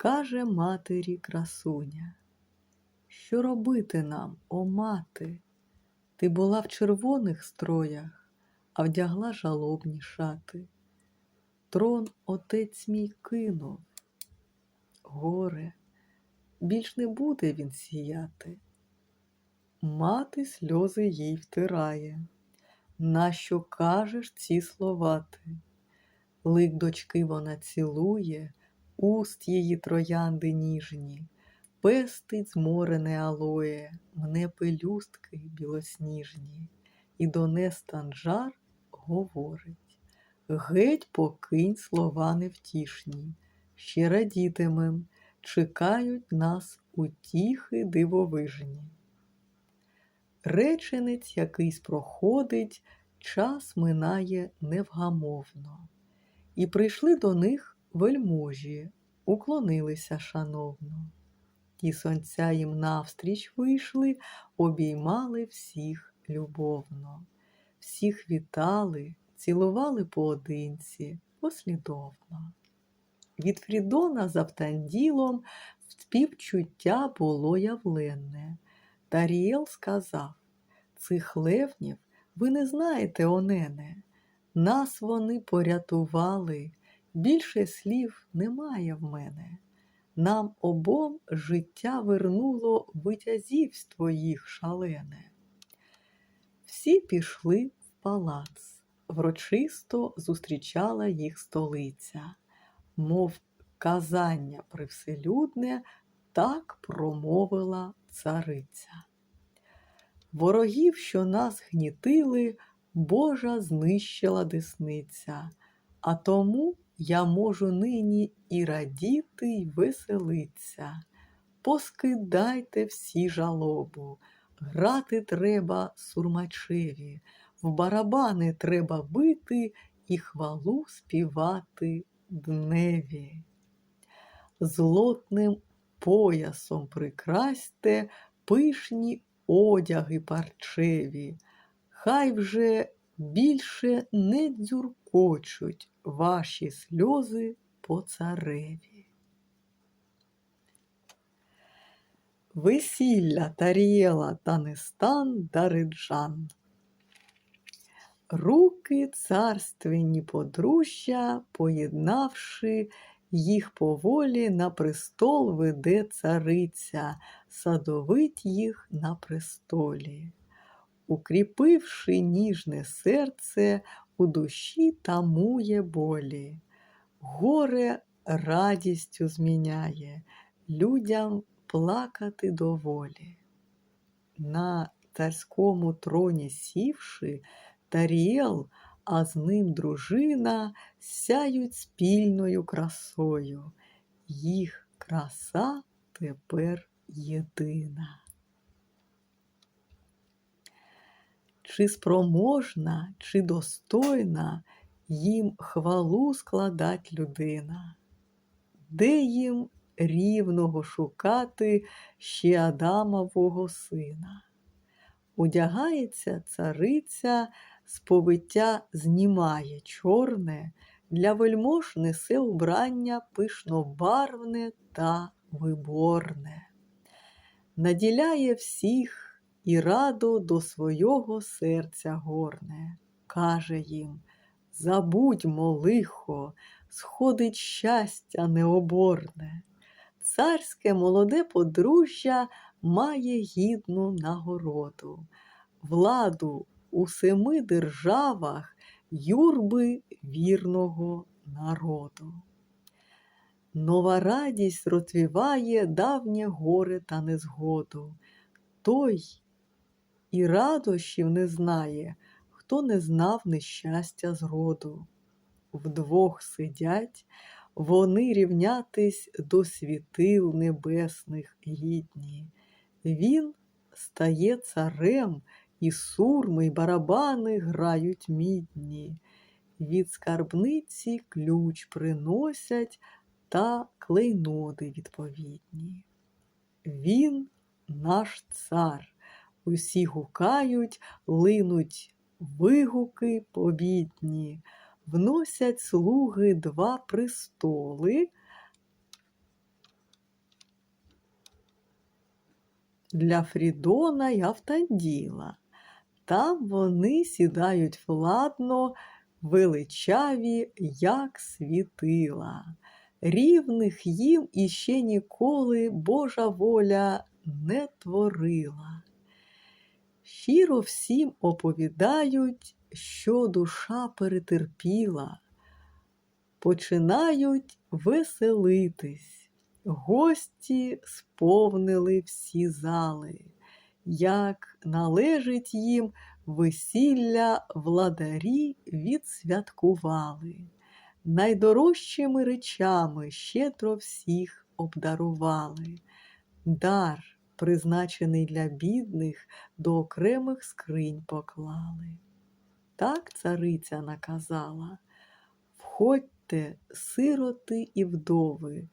Каже матері красуня, що робити нам, о мати? Ти була в червоних строях, а вдягла жалобні шати. Трон отець мій кинув, горе, більш не буде він сіяти. Мати сльози їй втирає. Нащо кажеш ці слова ти? Лик дочки вона цілує, уст її троянди ніжні, пестить зморене алоє, мне пелюстки білосніжні, і до станжар говорить Геть покинь слова невтішні, ще радітимем, чекають нас утіхи дивовижні. Реченець якийсь проходить, час минає невгамовно. І прийшли до них вельможі, уклонилися шановно. Ті сонця їм навстріч вийшли, обіймали всіх любовно, всіх вітали, цілували поодинці, послідовно. Від Фрідона за втанділом співчуття було явленне. Таріел сказав цих левнів ви не знаєте, Онене, нас вони порятували, більше слів немає в мене. Нам обом життя вернуло витязівство їх шалене. Всі пішли в палац, врочисто зустрічала їх столиця, мов казання привселюдне, так промовила цариця. Ворогів, що нас гнітили, Божа знищила десниця, а тому я можу нині і радіти, й веселиться. Поскидайте всі жалобу, грати треба сурмачеві, в барабани треба бити і хвалу співати дневі. Злотним поясом прикрасьте пишні одяги парчеві, хай вже більше не дзюркочуть ваші сльози по цареві. Весілля Тарієла та Нестан Дариджан. Руки царственні подружжя, поєднавши їх поволі на престол веде цариця, садовить їх на престолі. Укріпивши ніжне серце, у душі тамує болі, горе радістю зміняє, людям плакати доволі. На царському троні сівши, Таріел – а з ним дружина сяють спільною красою. Їх краса тепер єдина. Чи спроможна, чи достойна їм хвалу складать людина, де їм рівного шукати ще Адамового сина? Удягається цариця сповиття знімає чорне, для вельмож несе убрання пишнобарвне та виборне, наділяє всіх і радо до свого серця горне, каже їм Забудьмо лихо, сходить щастя необорне. Царське молоде подружжя має гідну нагороду, владу у семи державах юрби вірного народу. Нова радість розвіває давнє горе та незгоду. Той і радощів не знає, хто не знав нещастя зроду. Вдвох сидять, вони рівнятись до світил небесних гідні. Він стає царем і сурми, й барабани грають мідні, від скарбниці ключ приносять та клейноди відповідні. Він наш цар, усі гукають, линуть вигуки побідні, вносять слуги два престоли. Для Фрідона й Автанділа. Там вони сідають владно, величаві, як світила. Рівних їм іще ніколи Божа воля не творила. Щиро всім оповідають, що душа перетерпіла, починають веселитись, гості сповнили всі зали, як належить їм весілля владарі відсвяткували, найдорожчими речами щедро всіх обдарували. Дар, призначений для бідних, до окремих скринь поклали. Так цариця наказала Входьте, сироти і вдови,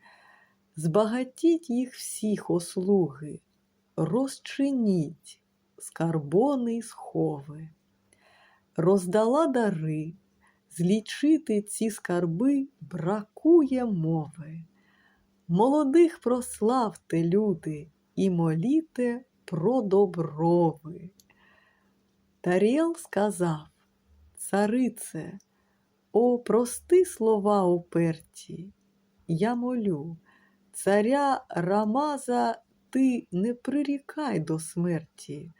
збагатіть їх всіх ослуги, розчиніть скарбони й схови. Роздала дари, злічити ці скарби бракує мови. Молодих прославте, люди, і моліте про доброви. Таріел сказав, царице, о, прости слова уперті, я молю, царя Рамаза ти не прирікай до смерті.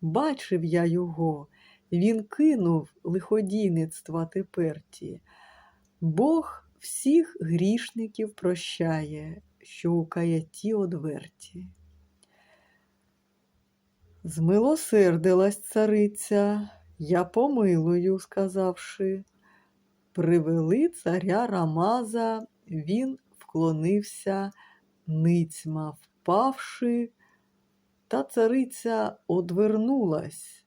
Бачив я його, він кинув лиходійництва теперті. Бог всіх грішників прощає, що у каяті одверті. Змилосердилась цариця, я помилую, сказавши. Привели царя Рамаза, він вклонився, ницьма впавши, та цариця одвернулась,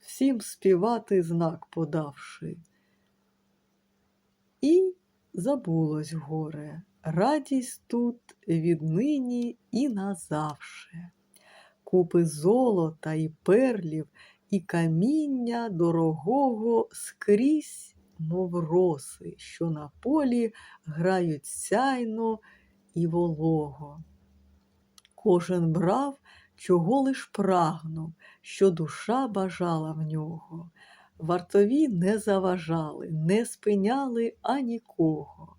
всім співати знак подавши. І забулось горе, радість тут віднині і назавше. Купи золота і перлів, і каміння дорогого скрізь, мов роси, що на полі грають сяйно і волого. Кожен брав, чого лиш прагнув, що душа бажала в нього. Вартові не заважали, не спиняли анікого.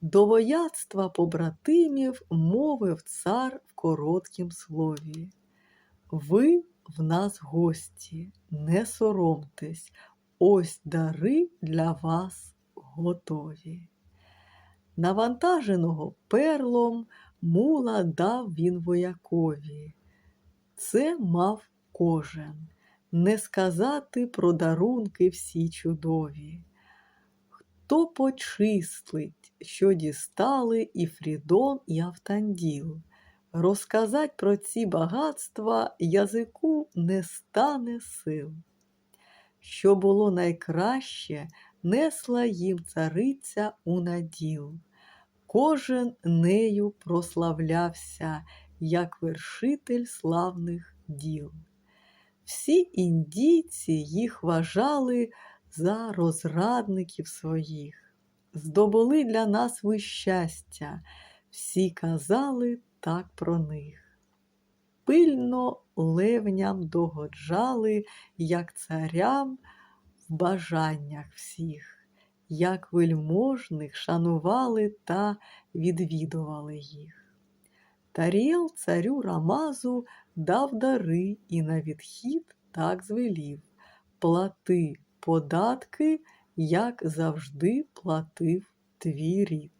До вояцтва побратимів мовив цар в короткім слові. Ви в нас гості, не соромтесь, ось дари для вас готові. Навантаженого перлом мула дав він воякові. Це мав кожен, не сказати про дарунки всі чудові. Хто почислить, що дістали і Фрідон, і Автанділ. Розказать про ці багатства язику не стане сил. Що було найкраще, несла їм цариця у наділ. Кожен нею прославлявся, як вершитель славних діл. Всі індійці їх вважали за розрадників своїх, здобули для нас ви щастя, всі казали так про них. Пильно левням догоджали, як царям в бажаннях всіх, як вельможних шанували та відвідували їх. Таріел царю Рамазу дав дари і на відхід так звелів плати податки, як завжди платив твій рід.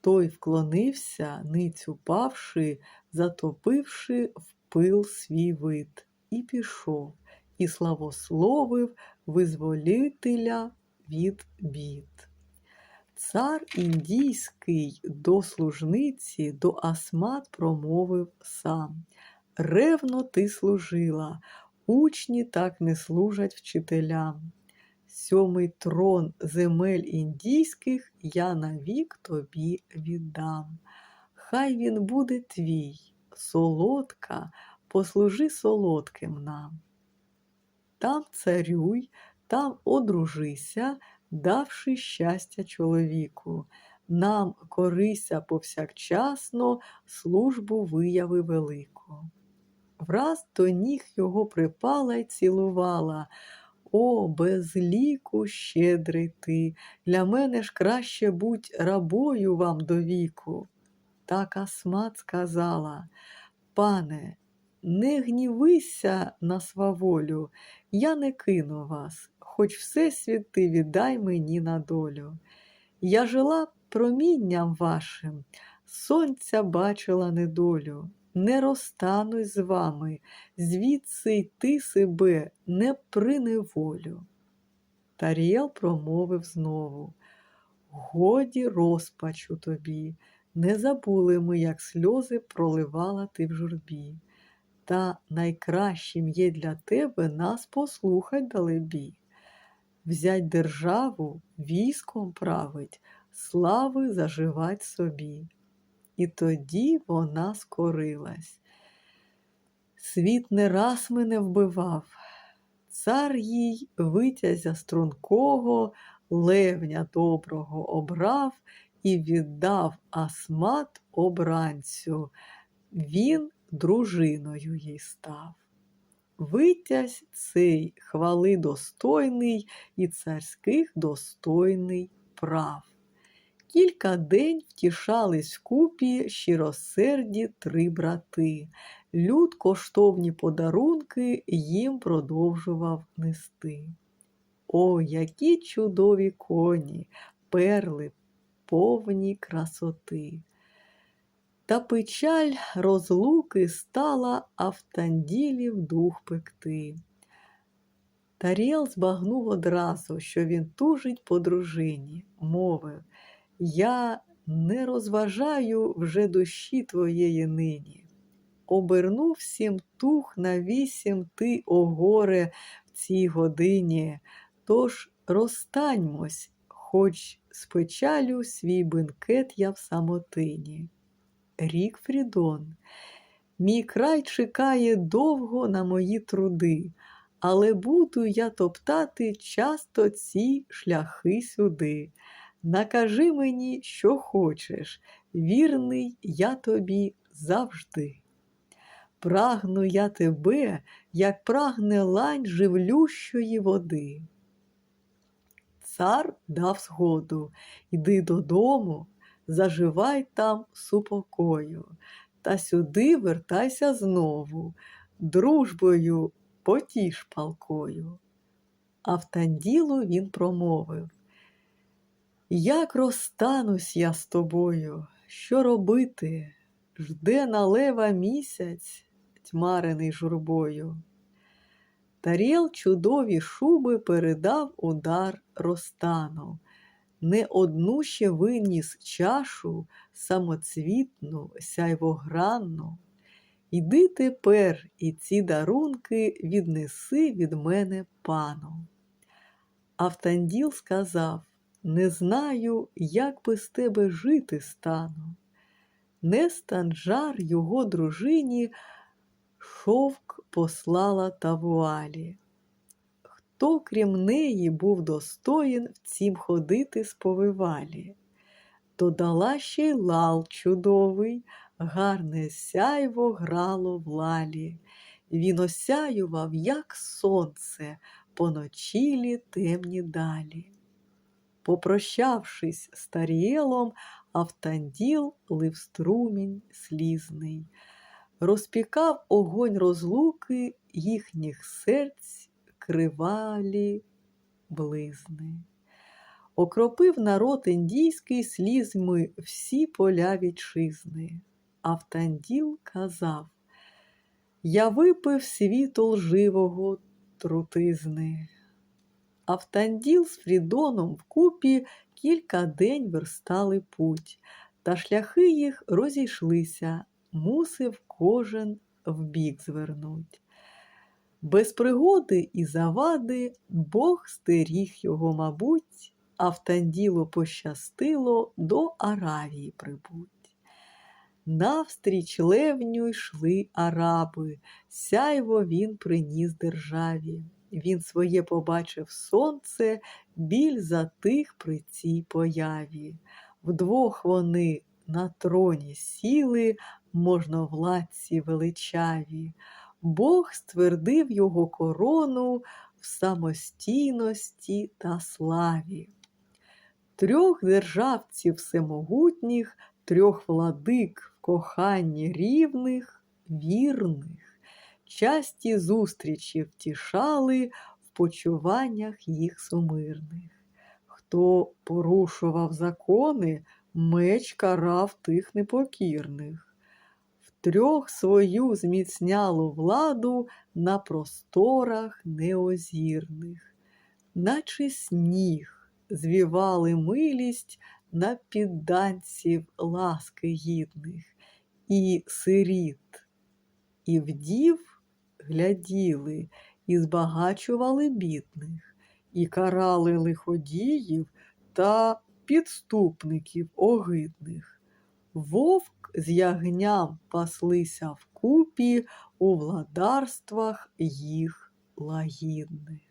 Той вклонився, ниць упавши, затопивши в пил свій вид, і пішов, і славословив визволителя від бід. Цар індійський до служниці, до Асмат промовив сам Ревно ти служила, учні так не служать вчителям. Сьомий трон земель індійських я навік тобі віддам. Хай він буде твій, солодка, послужи солодким нам. Там царюй, там одружися, давши щастя чоловіку, нам корися повсякчасно, службу вияви велику. Враз до ніг його припала й цілувала. О, без ліку щедрий ти, для мене ж краще будь рабою вам до віку. Так Асмат сказала, пане, не гнівися на сваволю, я не кину вас, хоч всесвіт ти віддай мені на долю. Я жила промінням вашим, сонця бачила недолю, не розстанусь з вами, звідси йти себе не приневолю. Таріел промовив знову Годі розпачу тобі, не забули ми, як сльози проливала ти в журбі. Та найкращим є для тебе нас послухать далебі. Взять державу, військом править, слави заживать собі. І тоді вона скорилась. Світ не раз мене вбивав, цар їй витязя стрункого, левня доброго обрав і віддав асмат обранцю. Він дружиною їй став. Витязь цей хвали достойний і царських достойний прав. Кілька день втішались вкупі щиросерді три брати. Люд коштовні подарунки їм продовжував нести. О, які чудові коні, перли, повні красоти! Та печаль розлуки стала Автанділів дух пекти. Таріел збагнув одразу, що він тужить по дружині, мовив Я не розважаю вже душі твоєї нині. Обернув сім тух на вісім ти, о горе, в цій годині, тож розстаньмось, хоч з печалю свій бенкет я в самотині. Рік Фрідон. Мій край чекає довго на мої труди, але буду я топтати часто ці шляхи сюди. Накажи мені, що хочеш, вірний я тобі завжди. Прагну я тебе, як прагне лань живлющої води. Цар дав згоду, йди додому, заживай там супокою, та сюди вертайся знову, дружбою потіш палкою. А в Танділу він промовив Як розстанусь я з тобою, що робити? Жде налева місяць, тьмарений журбою. Таріл чудові шуби передав удар розтану не одну ще виніс чашу самоцвітну, сяйвогранну. Іди тепер і ці дарунки віднеси від мене пану. Автанділ сказав Не знаю, як без тебе жити стану. Не станжар його дружині шовк послала та вуалі хто, крім неї, був достоїн цім ходити сповивалі. Додала ще й лал чудовий, гарне сяйво грало в лалі. Він осяював, як сонце, по ночілі темні далі. Попрощавшись з Таріелом, Автанділ лив струмінь слізний, розпікав огонь розлуки їхніх серць кривалі близни. Окропив народ індійський слізьми всі поля вітчизни. Автанділ казав Я випив світу лживого трутизни. Автанділ з Фрідоном вкупі кілька день верстали путь, та шляхи їх розійшлися, мусив кожен вбік звернуть. Без пригоди і завади Бог стеріг його, мабуть, а в Танділу пощастило до Аравії прибуть. Навстріч левню йшли араби, сяйво він приніс державі. Він своє побачив сонце, біль затих при цій появі. Вдвох вони на троні сіли, можновладці величаві. Бог ствердив його корону в самостійності та славі. Трьох державців всемогутніх, трьох владик в коханні рівних, вірних, часті зустрічі втішали в почуваннях їх сумирних. Хто порушував закони, меч карав тих непокірних. Втрьох свою зміцняло владу на просторах неозірних, наче сніг звівали милість на підданців ласки гідних, і сиріт, і вдів гляділи, і збагачували бідних, і карали лиходіїв та підступників огидних. Вовк з ягням паслися вкупі у владарствах їх лагідних.